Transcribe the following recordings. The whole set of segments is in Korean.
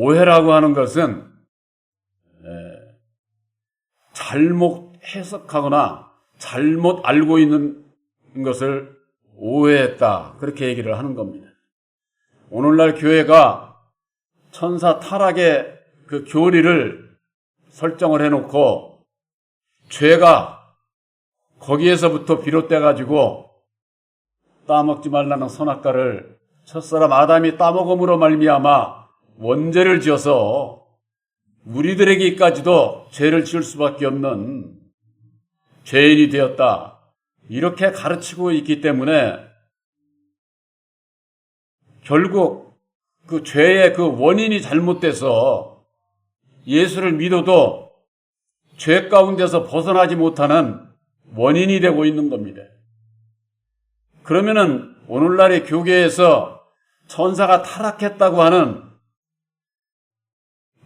오해라고 하는 것은 잘못 해석하거나 잘못 알고 있는 것을 오해했다. 그렇게 얘기를 하는 겁니다. 오늘날 교회가 천사 타락의 그 교리를 설정을 해놓고 죄가 거기에서부터 비롯돼 가지고 따먹지 말라는 선악과를 첫사람 아담이 따먹음으로 말미암아 원죄를 지어서 우리들에게까지도 죄를 지을 수밖에 없는 죄인이 되었다. 이렇게 가르치고 있기 때문에 결국 그 죄의 그 원인이 잘못돼서 예수를 믿어도 죄 가운데서 벗어나지 못하는 원인이 되고 있는 겁니다. 그러면은 오늘날의 교계에서 천사가 타락했다고 하는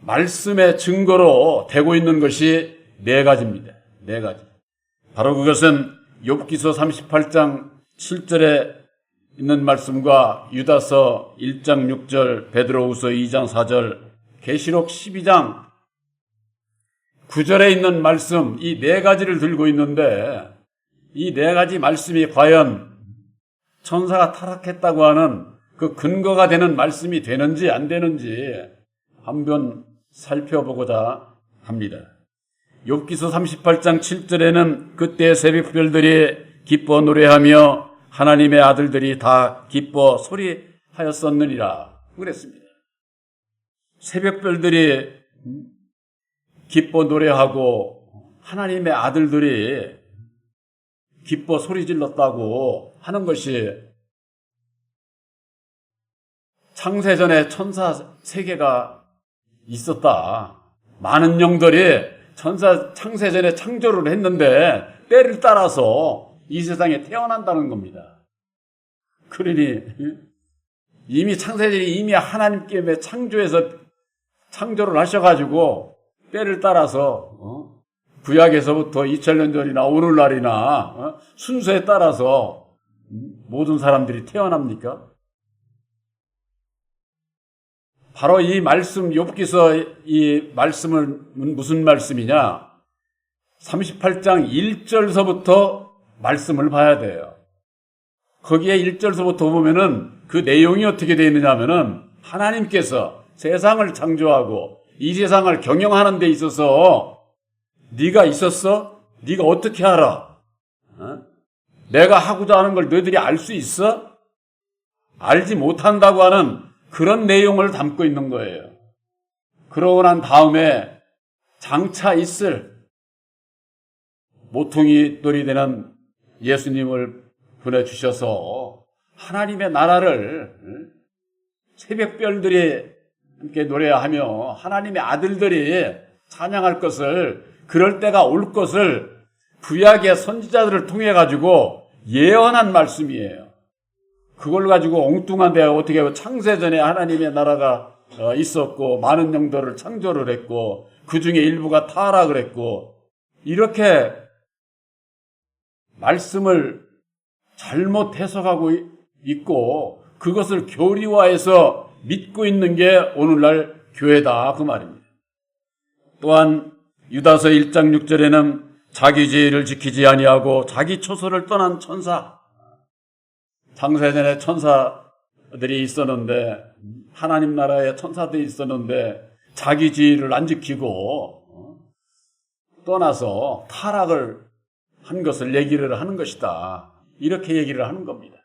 말씀의 증거로 되고 있는 것이 네 가지입니다. 네 가지. 바로 그것은 욥기서 38장 7절에 있는 말씀과 유다서 1장 6절, 베드로후서 2장 4절, 계시록 12장 9절에 있는 말씀 이 네 가지를 들고 있는데 이 네 가지 말씀이 과연 천사가 타락했다고 하는 그 근거가 되는 말씀이 되는지 안 되는지 한번 살펴보고자 합니다. 욥기서 38장 7절에는 그때 새벽별들이 기뻐 노래하며 하나님의 아들들이 다 기뻐 소리하였었느니라 그랬습니다. 새벽별들이 기뻐 노래하고 하나님의 아들들이 기뻐 소리 질렀다고 하는 것이 창세전에 천사 세계가 있었다. 많은 영들이 천사 창세전에 창조를 했는데 때를 따라서 이 세상에 태어난다는 겁니다. 그러니 이미 창세전이 이미 하나님께 창조해서 창조를 하셔가지고 때를 따라서 어? 구약에서부터 2000년 전이나 오늘날이나 어? 순서에 따라서 모든 사람들이 태어납니까? 바로 이 말씀 욥기서 이 말씀은 무슨 말씀이냐? 38장 1절서부터 말씀을 봐야 돼요. 거기에 1절서부터 보면은 그 내용이 어떻게 되어 있느냐면은 하나님께서 세상을 창조하고 이 세상을 경영하는 데 있어서 네가 있었어? 네가 어떻게 알아? 어? 내가 하고자 하는 걸 너희들이 알 수 있어? 알지 못한다고 하는 그런 내용을 담고 있는 거예요. 그러고 난 다음에 장차 있을 모퉁이 돌이 되는 예수님을 보내주셔서 하나님의 나라를 새벽별들이 함께 노래하며 하나님의 아들들이 찬양할 것을 그럴 때가 올 것을 구약의 선지자들을 통해 가지고 예언한 말씀이에요. 그걸 가지고 엉뚱한 데가 어떻게 창세전에 하나님의 나라가 어, 있었고 많은 영들을 창조를 했고 그 중에 일부가 타락을 했고 이렇게 말씀을 잘못 해석하고 있고 그것을 교리화해서 믿고 있는 게 오늘날 교회다 그 말입니다. 또한 유다서 1장 6절에는 자기 죄를 지키지 아니하고 자기 초소를 떠난 천사 창세전에 천사들이 있었는데 하나님 나라에 천사들이 있었는데 자기 지위를 안 지키고 어, 떠나서 타락을 한 것을 얘기를 하는 것이다. 이렇게 얘기를 하는 겁니다.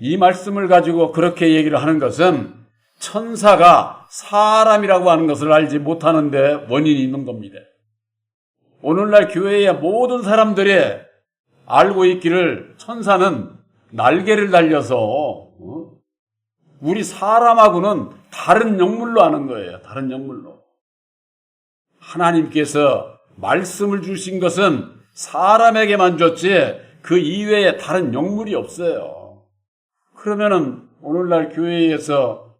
이 말씀을 가지고 그렇게 얘기를 하는 것은 천사가 사람이라고 하는 것을 알지 못하는데 원인이 있는 겁니다. 오늘날 교회의 모든 사람들이 알고 있기를 천사는 날개를 달려서 어? 우리 사람하고는 다른 영물로 하는 거예요. 다른 영물로. 하나님께서 말씀을 주신 것은 사람에게만 줬지 그 이외에 다른 영물이 없어요. 그러면은 오늘날 교회에서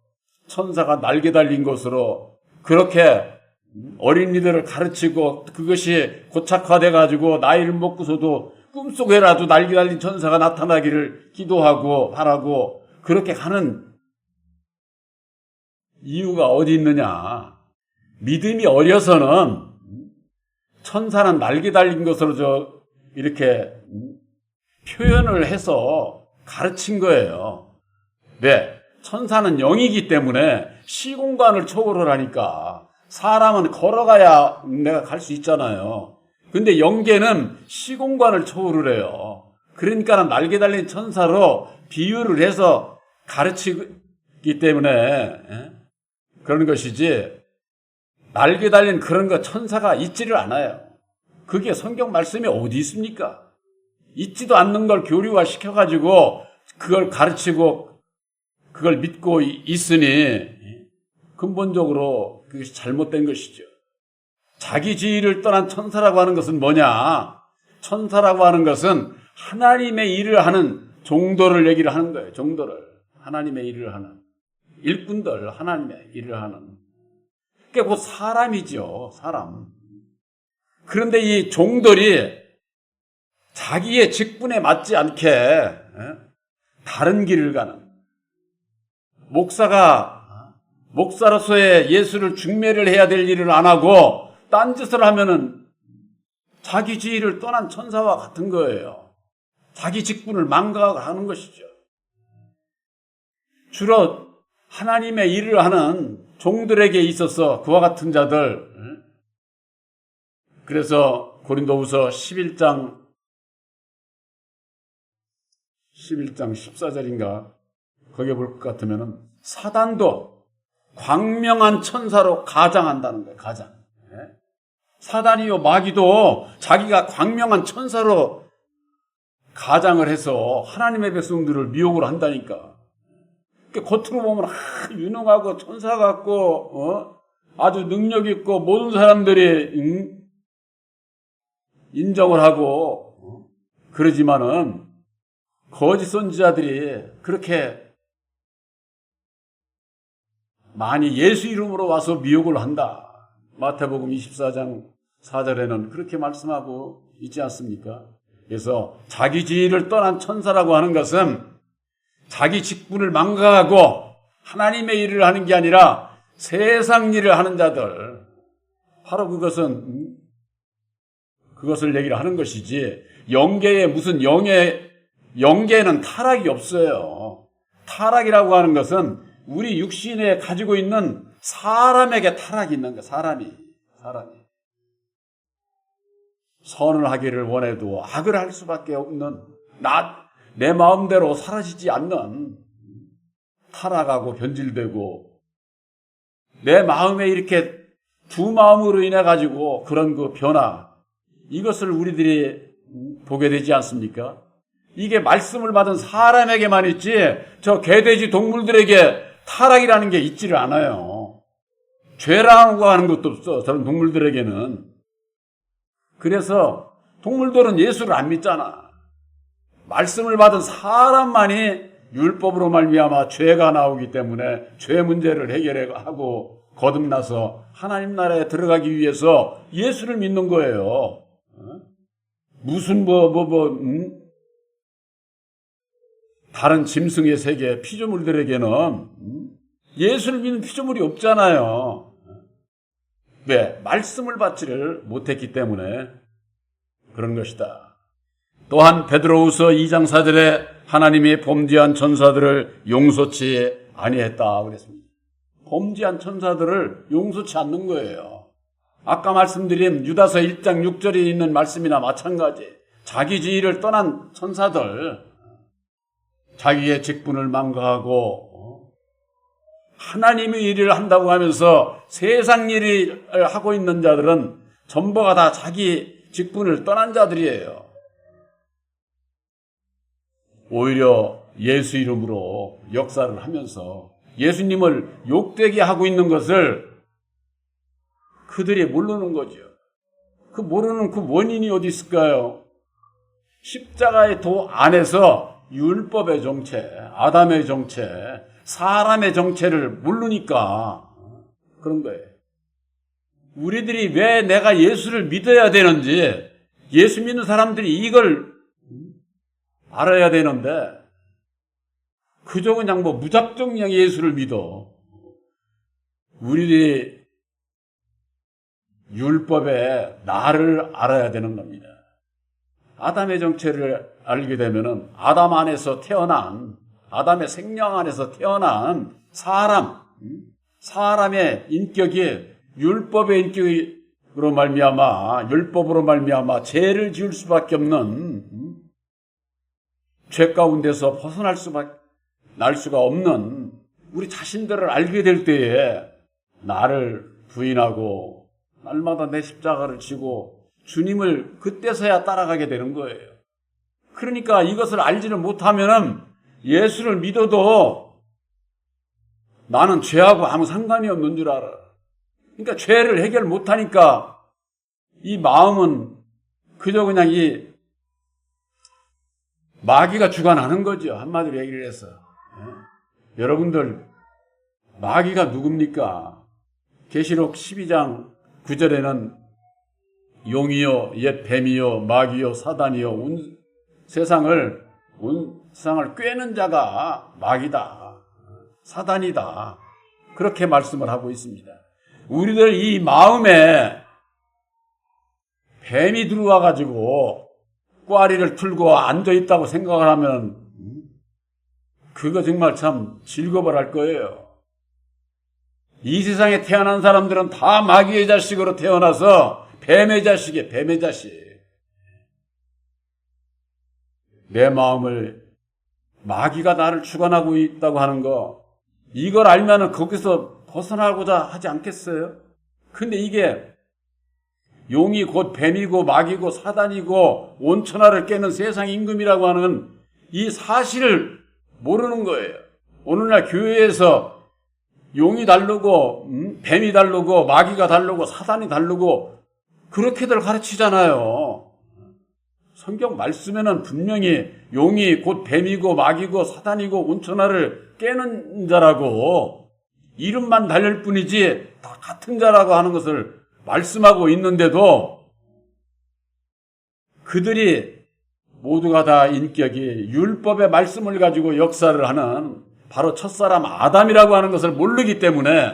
천사가 날개 달린 것으로 그렇게 어린이들을 가르치고 그것이 고착화돼 가지고 나이를 먹고서도 꿈속에라도 날개 달린 천사가 나타나기를 기도하고 바라고 그렇게 가는 이유가 어디 있느냐? 믿음이 어려서는 천사는 날개 달린 것으로 저 이렇게 표현을 해서 가르친 거예요. 왜? 천사는 영이기 때문에 시공간을 초월을 하니까 사람은 걸어가야 내가 갈 수 있잖아요. 근데 영계는 시공간을 초월을 해요. 그러니까 날개 달린 천사로 비유를 해서 가르치기 때문에 예? 그런 것이지 날개 달린 그런 거 천사가 있지를 않아요. 그게 성경 말씀에 어디 있습니까? 있지도 않는 걸 교류화 시켜가지고 그걸 가르치고 그걸 믿고 있으니 근본적으로 그것이 잘못된 것이죠. 자기 지위를 떠난 천사라고 하는 것은 뭐냐? 천사라고 하는 것은 하나님의 일을 하는 종도를 얘기를 하는 거예요. 종도를. 하나님의 일을 하는. 일꾼들, 하나님의 일을 하는. 그게 곧 사람이죠. 사람. 그런데 이 종들이 자기의 직분에 맞지 않게 예? 다른 길을 가는 목사가 목사로서의 예수를 중매를 해야 될 일을 안 하고 딴짓을 하면은 자기 지위를 떠난 천사와 같은 거예요. 자기 직분을 망각하는 것이죠. 주로 하나님의 일을 하는 종들에게 있어서 그와 같은 자들 그래서 고린도후서 11장 11장 14절인가 거기에 볼 것 같으면은 사단도 광명한 천사로 가장한다는 거예요. 가장. 예? 사단이요 마귀도 자기가 광명한 천사로 가장을 해서 하나님의 백성들을 미혹을 한다니까. 그러니까 겉으로 보면 아, 유능하고 천사 같고 어? 아주 능력 있고 모든 사람들이 응? 인정을 하고 어? 그러지만은 거짓 선지자들이 그렇게 많이 예수 이름으로 와서 미혹을 한다. 마태복음 24장 4절에는 그렇게 말씀하고 있지 않습니까? 그래서 자기 지위를 떠난 천사라고 하는 것은 자기 직분을 망각하고 하나님의 일을 하는 게 아니라 세상 일을 하는 자들. 바로 그것은 그것을 얘기를 하는 것이지 영계에 무슨 영의 영계에는 타락이 없어요. 타락이라고 하는 것은 우리 육신에 가지고 있는 사람에게 타락이 있는 거 사람이 사람이 선을 하기를 원해도 악을 할 수밖에 없는 나 내 마음대로 사라지지 않는 타락하고 변질되고 내 마음에 이렇게 두 마음으로 인해 가지고 그런 그 변화 이것을 우리들이 보게 되지 않습니까? 이게 말씀을 받은 사람에게만 있지 저 개돼지 동물들에게 타락이라는 게 있지를 않아요. 죄라고 하는 것도 없어. 저런 동물들에게는. 그래서 동물들은 예수를 안 믿잖아. 말씀을 받은 사람만이 율법으로 말미암아 죄가 나오기 때문에 죄 문제를 해결하고 거듭나서 하나님 나라에 들어가기 위해서 예수를 믿는 거예요. 무슨 뭐 뭐 뭐, 음? 다른 짐승의 세계 피조물들에게는 음? 예수를 믿는 피조물이 없잖아요. 왜? 말씀을 받지를 못했기 때문에 그런 것이다. 또한 베드로후서 2장 4절에 하나님이 범죄한 천사들을 용서치 아니했다 그랬습니다. 범죄한 천사들을 용서치 않는 거예요. 아까 말씀드린 유다서 1장 6절에 있는 말씀이나 마찬가지. 자기 지위를 떠난 천사들, 자기의 직분을 망각하고 어? 하나님의 일을 한다고 하면서 세상 일을 하고 있는 자들은 전부가 다 자기 직분을 떠난 자들이에요. 오히려 예수 이름으로 역사를 하면서 예수님을 욕되게 하고 있는 것을 그들이 모르는 거죠. 그 모르는 그 원인이 어디 있을까요? 십자가의 도 안에서 율법의 정체, 아담의 정체, 사람의 정체를 모르니까 그런 거예요. 우리들이 왜 내가 예수를 믿어야 되는지 예수 믿는 사람들이 이걸 알아야 되는데 그저 그냥 뭐 무작정 그냥 예수를 믿어. 우리들이 율법에 나를 알아야 되는 겁니다. 아담의 정체를 알게 되면은 아담 안에서 태어난 아담의 생명 안에서 태어난 사람 음? 사람의 인격이 율법의 인격으로 말미암아 율법으로 말미암아 죄를 지을 수밖에 없는 음? 죄 가운데서 벗어날 수밖에 날 수가 없는 우리 자신들을 알게 될 때에 나를 부인하고 날마다 내 십자가를 지고 주님을 그때서야 따라가게 되는 거예요. 그러니까 이것을 알지를 못하면은 예수를 믿어도 나는 죄하고 아무 상관이 없는 줄 알아. 그러니까 죄를 해결 못하니까 이 마음은 그저 그냥 이 마귀가 주관하는 거죠. 한마디로 얘기를 해서. 예? 여러분들 마귀가 누굽니까? 계시록 12장 9절에는 용이요 옛 뱀이요 마귀요 사단이요 온 세상을 온 세상을 꿰는 자가 마귀다. 사단이다. 그렇게 말씀을 하고 있습니다. 우리들 이 마음에 뱀이 들어와 가지고 꽈리를 틀고 앉아 있다고 생각을 하면 음, 그거 정말 참 즐거워할 할 거예요. 이 세상에 태어난 사람들은 다 마귀의 자식으로 태어나서 뱀의 자식이에요. 뱀의 자식. 내 마음을 마귀가 나를 주관하고 있다고 하는 거 이걸 알면은 거기서 벗어나고자 하지 않겠어요? 근데 이게 용이 곧 뱀이고 마귀고 사단이고 온천하를 깨는 세상 임금이라고 하는 이 사실을 모르는 거예요. 오늘날 교회에서 용이 다르고 음, 뱀이 다르고 마귀가 다르고 사단이 다르고 그렇게들 가르치잖아요. 성경 말씀에는 분명히 용이 곧 뱀이고 마귀고 사단이고 온천하를 깨는 자라고 이름만 달릴 뿐이지 다 같은 자라고 하는 것을 말씀하고 있는데도 그들이 모두가 다 인격이 율법의 말씀을 가지고 역사를 하는 바로 첫사람 아담이라고 하는 것을 모르기 때문에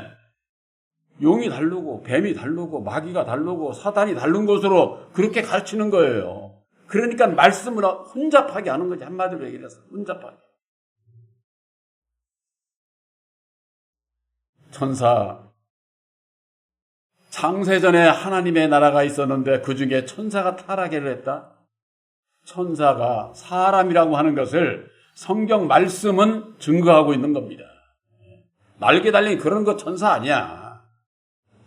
용이 다르고 뱀이 다르고 마귀가 다르고 사단이 다른 것으로 그렇게 가르치는 거예요. 그러니까 말씀을 혼잡하게 하는 거지 한마디로 얘기를 해서 혼잡하게. 천사 창세전에 하나님의 나라가 있었는데 그 중에 천사가 타락을 했다. 천사가 사람이라고 하는 것을 성경 말씀은 증거하고 있는 겁니다. 날개 달린 그런 거 천사 아니야.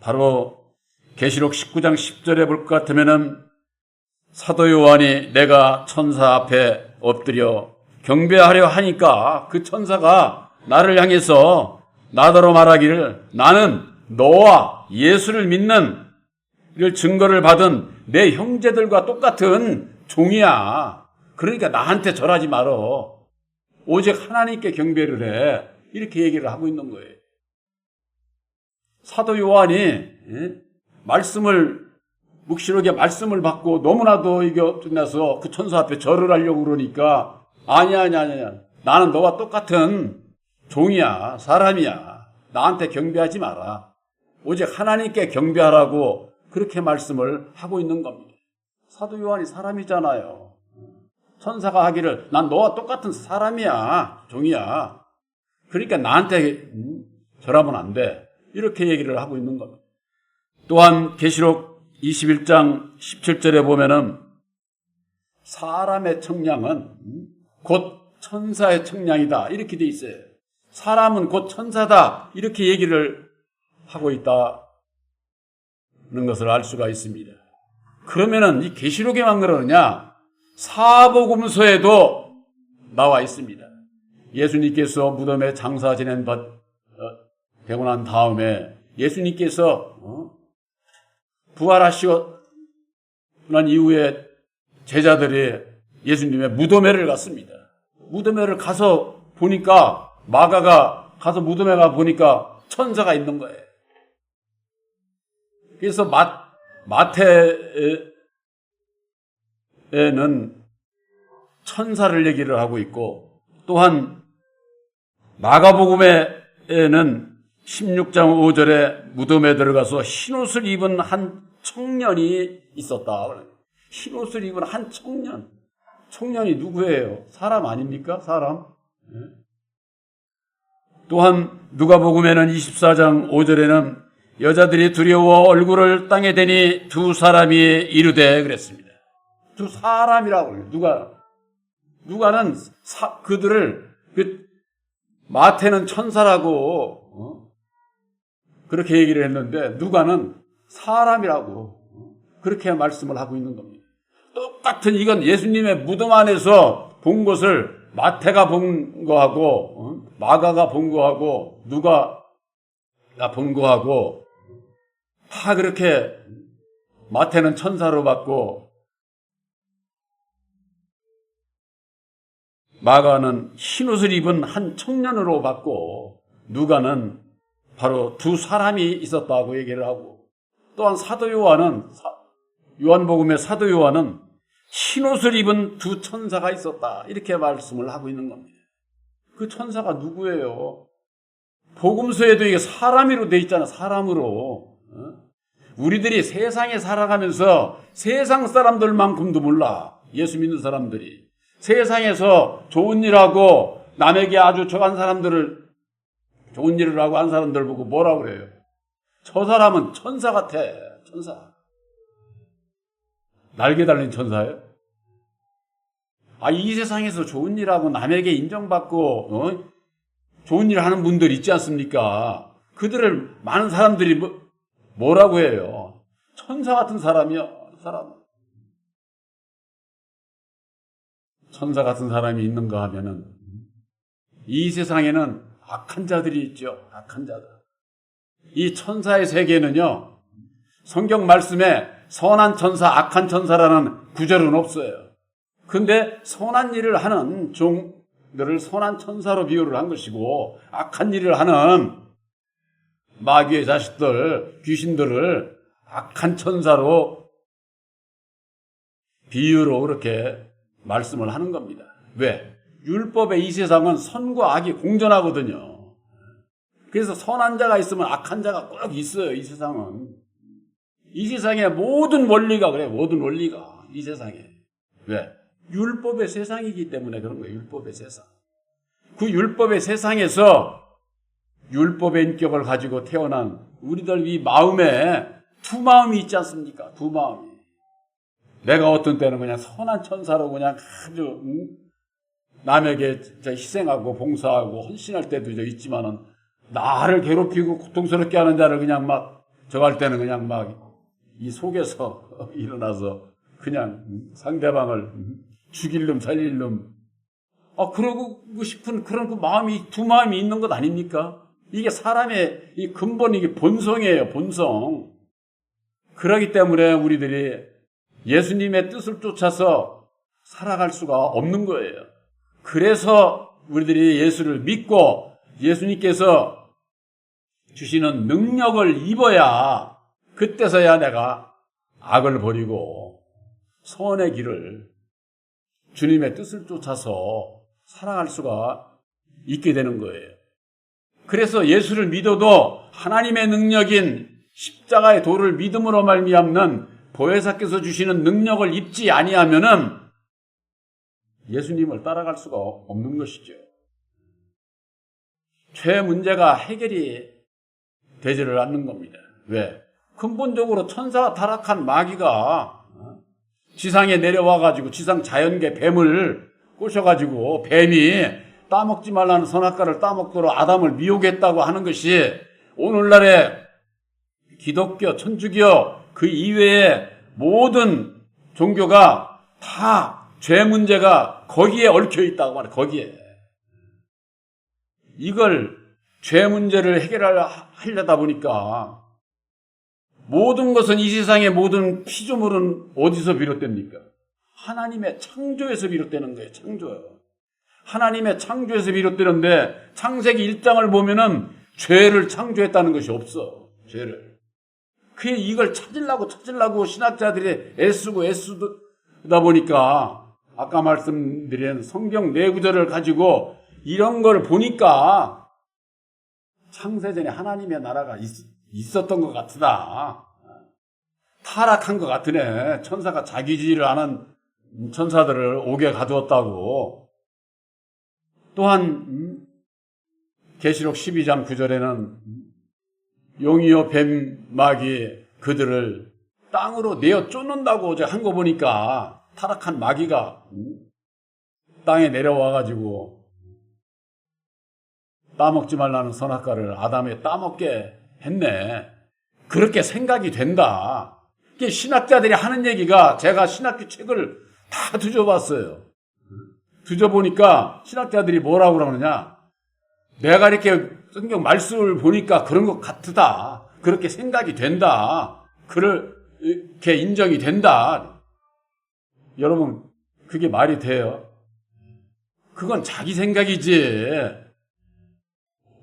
바로 계시록 19장 10절에 볼 것 같으면은 사도 요한이 내가 천사 앞에 엎드려 경배하려 하니까 그 천사가 나를 향해서 나더러 말하기를 나는 너와 예수를 믿는 를 증거를 받은 내 형제들과 똑같은 종이야. 그러니까 나한테 절하지 말어. 오직 하나님께 경배를 해. 이렇게 얘기를 하고 있는 거예요. 사도 요한이 예? 말씀을 묵시록에 말씀을 받고 너무나도 이게 어나서 그 천사 앞에 절을 하려고 그러니까 아니야 아니야 아니야. 나는 너와 똑같은 종이야 사람이야. 나한테 경배하지 마라. 오직 하나님께 경배하라고 그렇게 말씀을 하고 있는 겁니다. 사도 요한이 사람이잖아요. 천사가 하기를 난 너와 똑같은 사람이야 종이야. 그러니까 나한테 음, 절하면 안 돼. 이렇게 얘기를 하고 있는 겁니다. 또한 계시록 21장 17절에 보면은 사람의 청량은 곧 천사의 청량이다. 이렇게 돼 있어요. 사람은 곧 천사다. 이렇게 얘기를 하고 있다는 것을 알 수가 있습니다. 그러면은 이 계시록에만 그러느냐? 사복음서에도 나와 있습니다. 예수님께서 무덤에 장사 지낸 것 어, 되고 난 다음에 예수님께서 어? 부활하시고 난 이후에 제자들이 예수님의 무덤회를 갔습니다. 무덤회를 가서 보니까 마가가 가서 무덤회 가 보니까 천사가 있는 거예요. 그래서 마, 마태에는 천사를 얘기를 하고 있고 또한 마가복음에는 16장 5절에 무덤에 들어가서 흰옷을 입은 한 청년이 있었다. 흰옷을 입은 한 청년. 청년이 누구예요? 사람 아닙니까? 사람. 예. 또한 누가복음에는 24장 5절에는 여자들이 두려워 얼굴을 땅에 대니 두 사람이 이르되 그랬습니다. 두 사람이라고 그래요. 누가 누가는 사- 그들을 그 마태는 천사라고 어? 그렇게 얘기를 했는데 누가는 사람이라고 어? 그렇게 말씀을 하고 있는 겁니다. 똑같은 이건 예수님의 무덤 안에서 본 것을 마태가 본 거하고 어? 마가가 본 거하고 누가가 본 거하고 다 그렇게 마태는 천사로 봤고 마가는 흰옷을 입은 한 청년으로 봤고 누가는 바로 두 사람이 있었다고 얘기를 하고 또한 사도 요한은 사- 요한복음의 사도 요한은 흰옷을 입은 두 천사가 있었다 이렇게 말씀을 하고 있는 겁니다. 그 천사가 누구예요? 복음서에도 이게 사람으로 돼 있잖아 사람으로 어? 우리들이 세상에 살아가면서 세상 사람들만큼도 몰라 예수 믿는 사람들이 세상에서 좋은 일하고 남에게 아주 저한 사람들을 좋은 일을 하고 한 사람들 보고 뭐라 그래요? 저 사람은 천사 같아. 천사. 날개 달린 천사예요? 아, 이 세상에서 좋은 일하고 남에게 인정받고, 어? 좋은 일 하는 분들 있지 않습니까? 그들을 많은 사람들이 뭐, 뭐라고 해요? 천사 같은 사람이요, 사람. 천사 같은 사람이 있는가 하면은, 이 세상에는 악한 자들이 있죠. 악한 자들. 이 천사의 세계는요, 성경 말씀에 선한 천사, 악한 천사라는 구절은 없어요. 근데 선한 일을 하는 종들을 선한 천사로 비유를 한 것이고, 악한 일을 하는 마귀의 자식들, 귀신들을 악한 천사로 비유로 그렇게 말씀을 하는 겁니다. 왜? 율법의 이 세상은 선과 악이 공존하거든요. 그래서 선한 자가 있으면 악한 자가 꼭 있어요, 이 세상은. 이 세상의 모든 원리가 그래, 모든 원리가. 이 세상에. 왜? 율법의 세상이기 때문에 그런 거예요, 율법의 세상. 그 율법의 세상에서 율법의 인격을 가지고 태어난 우리들 이 마음에 두 마음이 있지 않습니까? 두 마음이. 내가 어떤 때는 그냥 선한 천사로 그냥 아주 응? 남에게 희생하고 봉사하고 헌신할 때도 저 있지만은 나를 괴롭히고 고통스럽게 하는 자를 그냥 막 저할 때는 그냥 막 이 속에서 일어나서 그냥 상대방을 죽일 놈 살릴 놈. 아, 그러고 싶은 그런 그 마음이 두 마음이 있는 것 아닙니까? 이게 사람의 이 근본 이게 본성이에요, 본성. 그러기 때문에 우리들이 예수님의 뜻을 쫓아서 살아갈 수가 없는 거예요. 그래서 우리들이 예수를 믿고 예수님께서 주시는 능력을 입어야 그때서야 내가 악을 버리고 선의 길을 주님의 뜻을 쫓아서 살아갈 수가 있게 되는 거예요. 그래서 예수를 믿어도 하나님의 능력인 십자가의 도를 믿음으로 말미암는 보혜사께서 주시는 능력을 입지 아니하면은 예수님을 따라갈 수가 없는 것이죠. 죄 문제가 해결이 되지를 않는 겁니다. 왜? 근본적으로 천사가 타락한 마귀가 어? 지상에 내려와 가지고 지상 자연계 뱀을 꼬셔 가지고 뱀이 따먹지 말라는 선악과를 따먹도록 아담을 미혹했다고 하는 것이 오늘날의 기독교, 천주교 그 이외의 모든 종교가 다 죄 문제가 거기에 얽혀 있다고 말해 거기에 이걸 죄 문제를 해결하려다 보니까 모든 것은 이 세상의 모든 피조물은 어디서 비롯됩니까? 하나님의 창조에서 비롯되는 거예요. 창조요. 하나님의 창조에서 비롯되는데 창세기 1장을 보면은 죄를 창조했다는 것이 없어. 죄를. 그 이걸 찾으려고 찾으려고 신학자들이 애쓰고 애쓰다 보니까 아까 말씀드린 성경 네 구절을 가지고 이런 걸 보니까 창세전에 하나님의 나라가 있, 었던것 같다. 타락한 것 같으네. 천사가 자기지를 하는 천사들을 옥에 가두었다고. 또한 음, 계시록 12장 9절에는 용이요 뱀마귀 그들을 땅으로 내어 쫓는다고 어제 한 거 보니까 타락한 마귀가 음, 땅에 내려와 가지고 따먹지 말라는 선악과를 아담에 따먹게 했네. 그렇게 생각이 된다. 이게 신학자들이 하는 얘기가 제가 신학교 책을 다 뒤져봤어요. 뒤져보니까 신학자들이 뭐라고 그러느냐. 내가 이렇게 성경 말씀을 보니까 그런 것 같다. 그렇게 생각이 된다. 그렇게 인정이 된다. 여러분, 그게 말이 돼요? 그건 자기 생각이지.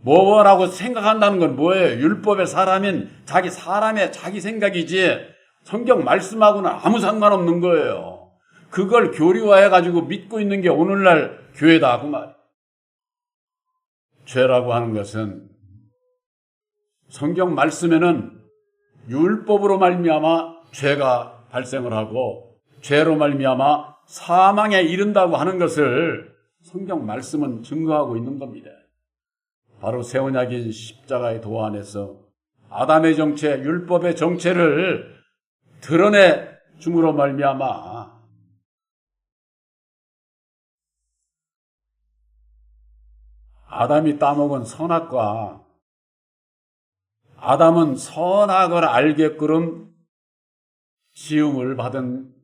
뭐라고 생각한다는 건 뭐예요? 율법의 사람인 자기 사람의 자기 생각이지 성경 말씀하고는 아무 상관없는 거예요. 그걸 교리화해가지고 믿고 있는 게 오늘날 교회다. 그 말. 죄라고 하는 것은 성경 말씀에는 율법으로 말미암아 죄가 발생을 하고 죄로 말미암아 사망에 이른다고 하는 것을 성경 말씀은 증거하고 있는 겁니다. 바로 새 언약인 십자가의 도 안에서 아담의 정체, 율법의 정체를 드러내 줌으로 말미암아 아담이 따먹은 선악과 아담은 선악을 알게끔 지음을 받은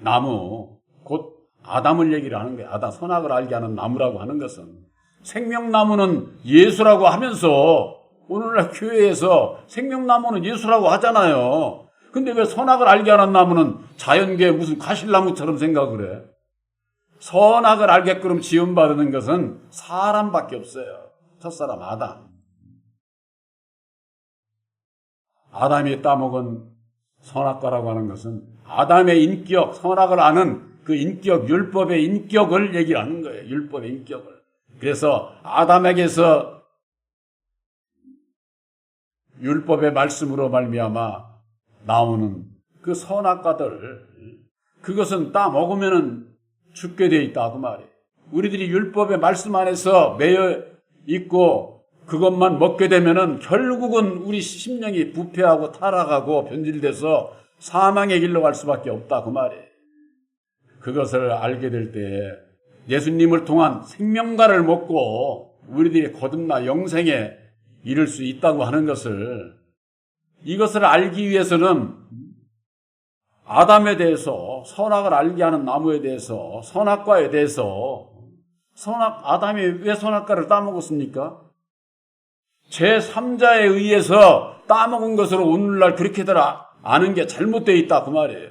나무, 곧 아담을 얘기를 하는 거예요. 아담, 선악을 알게 하는 나무라고 하는 것은 생명나무는 예수라고 하면서 오늘날 교회에서 생명나무는 예수라고 하잖아요. 근데 왜 선악을 알게 하는 나무는 자연계의 무슨 가실나무처럼 생각을 해? 선악을 알게끔 지음받는 것은 사람밖에 없어요. 첫사람 아담. 아담이 따먹은 선악과라고 하는 것은 아담의 인격, 선악을 아는 그 인격, 율법의 인격을 얘기하는 거예요. 율법의 인격을. 그래서 아담에게서 율법의 말씀으로 말미암아 나오는 그 선악과들 그것은 따 먹으면은 죽게 돼 있다 그 말이에요. 우리들이 율법의 말씀 안에서 매여 있고 그것만 먹게 되면은 결국은 우리 심령이 부패하고 타락하고 변질돼서 사망의 길로 갈 수밖에 없다 그 말이에요. 그것을 알게 될 때 예수님을 통한 생명가를 먹고 우리들이 거듭나 영생에 이를 수 있다고 하는 것을 이것을 알기 위해서는 아담에 대해서 선악을 알게 하는 나무에 대해서 선악과에 대해서 선악 아담이 왜 선악과를 따먹었습니까? 제 3자에 의해서 따먹은 것으로 오늘날 그렇게들 아, 아는 게 잘못되어 있다 그 말이에요.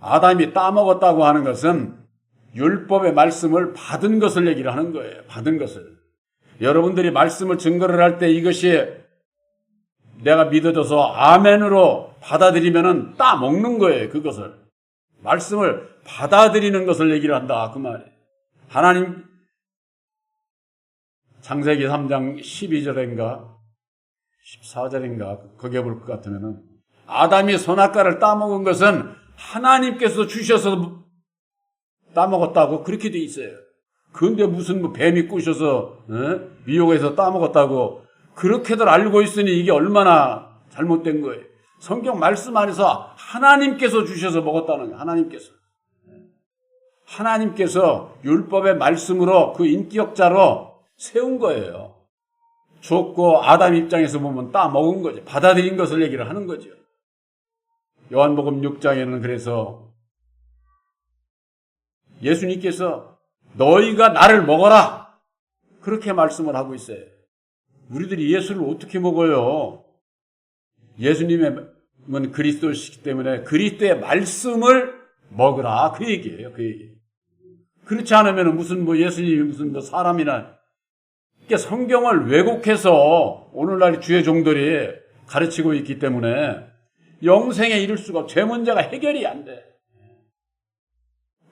아담이 따먹었다고 하는 것은 율법의 말씀을 받은 것을 얘기를 하는 거예요. 받은 것을. 여러분들이 말씀을 증거를 할 때 이것이 내가 믿어져서 아멘으로 받아들이면은 따먹는 거예요. 그것을. 말씀을 받아들이는 것을 얘기를 한다. 그 말이에요. 하나님 창세기 3장 12절인가 14절인가 거기에 볼 것 같으면은 아담이 선악과를 따먹은 것은 하나님께서 주셔서 따먹었다고 그렇게 돼 있어요. 그런데 무슨 뭐 뱀이 꾸셔서 어? 미혹해서 따먹었다고 그렇게들 알고 있으니 이게 얼마나 잘못된 거예요. 성경 말씀 안에서 하나님께서 주셔서 먹었다는 거예요. 하나님께서. 하나님께서 율법의 말씀으로 그 인격자로 세운 거예요. 줬고 아담 입장에서 보면 따 먹은 거죠. 받아들인 것을 얘기를 하는 거죠. 요한복음 6장에는 그래서 예수님께서 너희가 나를 먹어라. 그렇게 말씀을 하고 있어요. 우리들이 예수를 어떻게 먹어요? 예수님은 그리스도시기 때문에 그리스도의 말씀을 먹으라. 그 얘기예요. 그 얘기. 그렇지 않으면 무슨 뭐 예수님이 무슨 뭐 사람이나 그러니까 성경을 왜곡해서 오늘날 주의 종들이 가르치고 있기 때문에 영생에 이를 수가 죄 문제가 해결이 안 돼.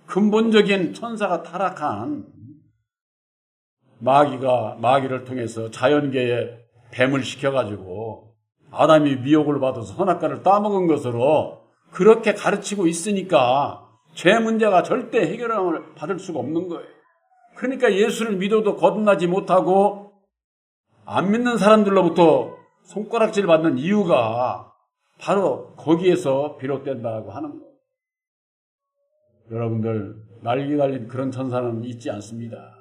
근본적인 천사가 타락한 마귀가 마귀를 통해서 자연계에 뱀을 시켜가지고 아담이 미혹을 받아서 선악과를 따먹은 것으로 그렇게 가르치고 있으니까 죄 문제가 절대 해결을 받을 수가 없는 거예요. 그러니까 예수를 믿어도 거듭나지 못하고 안 믿는 사람들로부터 손가락질 받는 이유가 바로 거기에서 비롯된다고 하는 거예요. 여러분들 날개 달린 그런 천사는 있지 않습니다.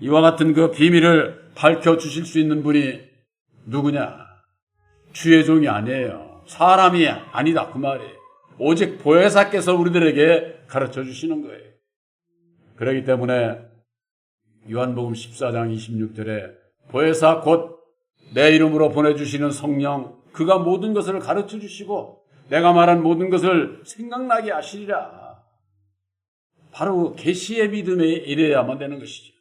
이와 같은 그 비밀을 밝혀 주실 수 있는 분이 누구냐? 주의 종이 아니에요. 사람이 아니다 그 말이에요. 오직 보혜사께서 우리들에게 가르쳐 주시는 거예요. 그렇기 때문에 요한복음 14장 26절에 보혜사 곧 내 이름으로 보내주시는 성령 그가 모든 것을 가르쳐 주시고 내가 말한 모든 것을 생각나게 하시리라. 바로 계시의 믿음에 이래야만 되는 것이죠.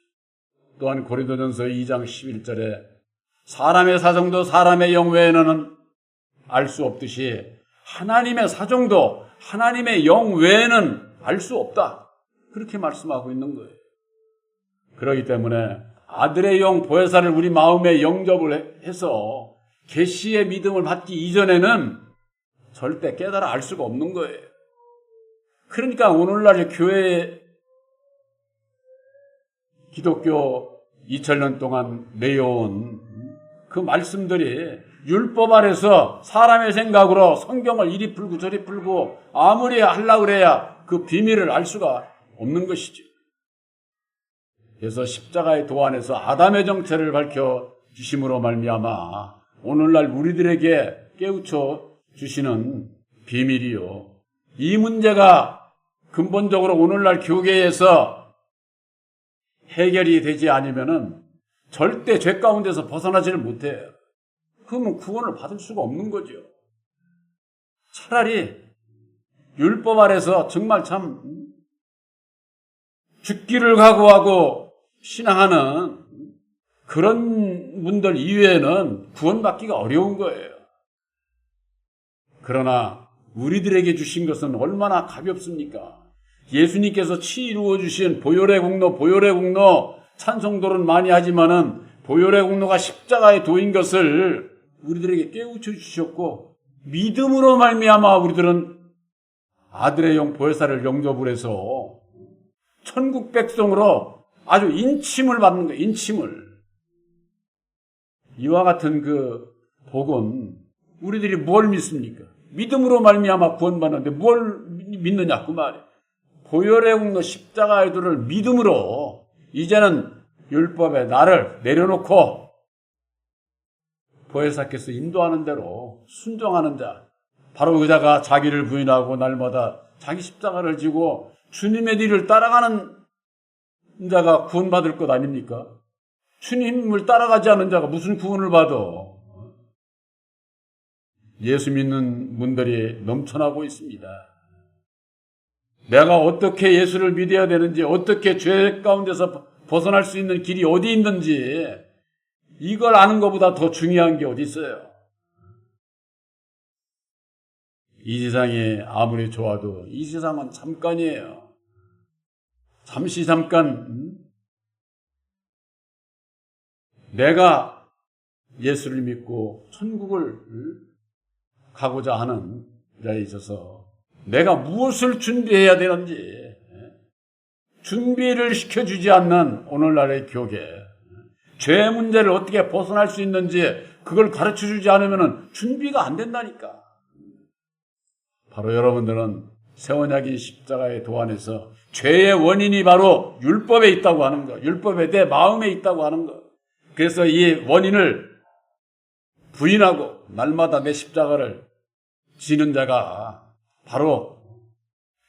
또한 고린도전서 2장 11절에 사람의 사정도 사람의 영 외에는 알 수 없듯이 하나님의 사정도 하나님의 영 외에는 알 수 없다. 그렇게 말씀하고 있는 거예요. 그렇기 때문에 아들의 영 보혜사를 우리 마음에 영접을 해서 계시의 믿음을 받기 이전에는 절대 깨달아 알 수가 없는 거예요. 그러니까 오늘날 교회 기독교 2000년 동안 내려온 그 말씀들이 율법 아래서 사람의 생각으로 성경을 이리 풀고 저리 풀고 아무리 하려고 그래야 그 비밀을 알 수가 없는 것이죠. 그래서 십자가의 도안에서 아담의 정체를 밝혀 주심으로 말미암아 오늘날 우리들에게 깨우쳐 주시는 비밀이요. 이 문제가 근본적으로 오늘날 교계에서 해결이 되지 않으면은 절대 죄 가운데서 벗어나지를 못해요. 그러면 구원을 받을 수가 없는 거죠. 차라리 율법 아래서 정말 참 죽기를 각오하고 신앙하는 그런 분들 이외에는 구원받기가 어려운 거예요. 그러나 우리들에게 주신 것은 얼마나 가볍습니까? 예수님께서 치 이루어 주신 보혈의 공로, 보혈의 공로 찬송도는 많이 하지만은 보혈의 공로가 십자가의 도인 것을 우리들에게 깨우쳐 주셨고 믿음으로 말미암아 우리들은 아들의 영 보혜사를 영접을 해서 천국 백성으로 아주 인침을 받는 거예요. 인침을. 이와 같은 그 복은 우리들이 뭘 믿습니까? 믿음으로 말미암아 구원받는데 뭘 믿느냐 그 말이에요. 보혈의 공로 십자가의 도를 믿음으로 이제는 율법에 나를 내려놓고 보혜사께서 인도하는 대로 순종하는 자 바로 그 자가 자기를 부인하고 날마다 자기 십자가를 지고 주님의 뒤를 따라가는 자가 구원받을 것 아닙니까? 주님을 따라가지 않는 자가 무슨 구원을 받아? 예수 믿는 분들이 넘쳐나고 있습니다. 내가 어떻게 예수를 믿어야 되는지, 어떻게 죄 가운데서 벗어날 수 있는 길이 어디 있는지, 이걸 아는 것보다 더 중요한 게 어디 있어요? 이 세상이 아무리 좋아도 이 세상은 잠깐이에요. 잠시 잠깐 음? 내가 예수를 믿고 천국을 음? 가고자 하는 자에 있어서 내가 무엇을 준비해야 되는지 예? 준비를 시켜주지 않는 오늘날의 교계 죄 문제를 어떻게 벗어날 수 있는지 그걸 가르쳐 주지 않으면 준비가 안 된다니까. 바로 여러분들은 세원약인 십자가의 도안에서 죄의 원인이 바로 율법에 있다고 하는 거, 율법에 내 마음에 있다고 하는 거. 그래서 이 원인을 부인하고 날마다 내 십자가를 지는 자가 바로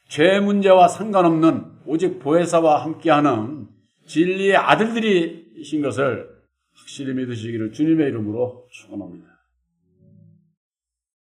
죄 문제와 상관없는 오직 보혜사와 함께하는 진리의 아들들이신 것을 확실히 믿으시기를 주님의 이름으로 축원합니다.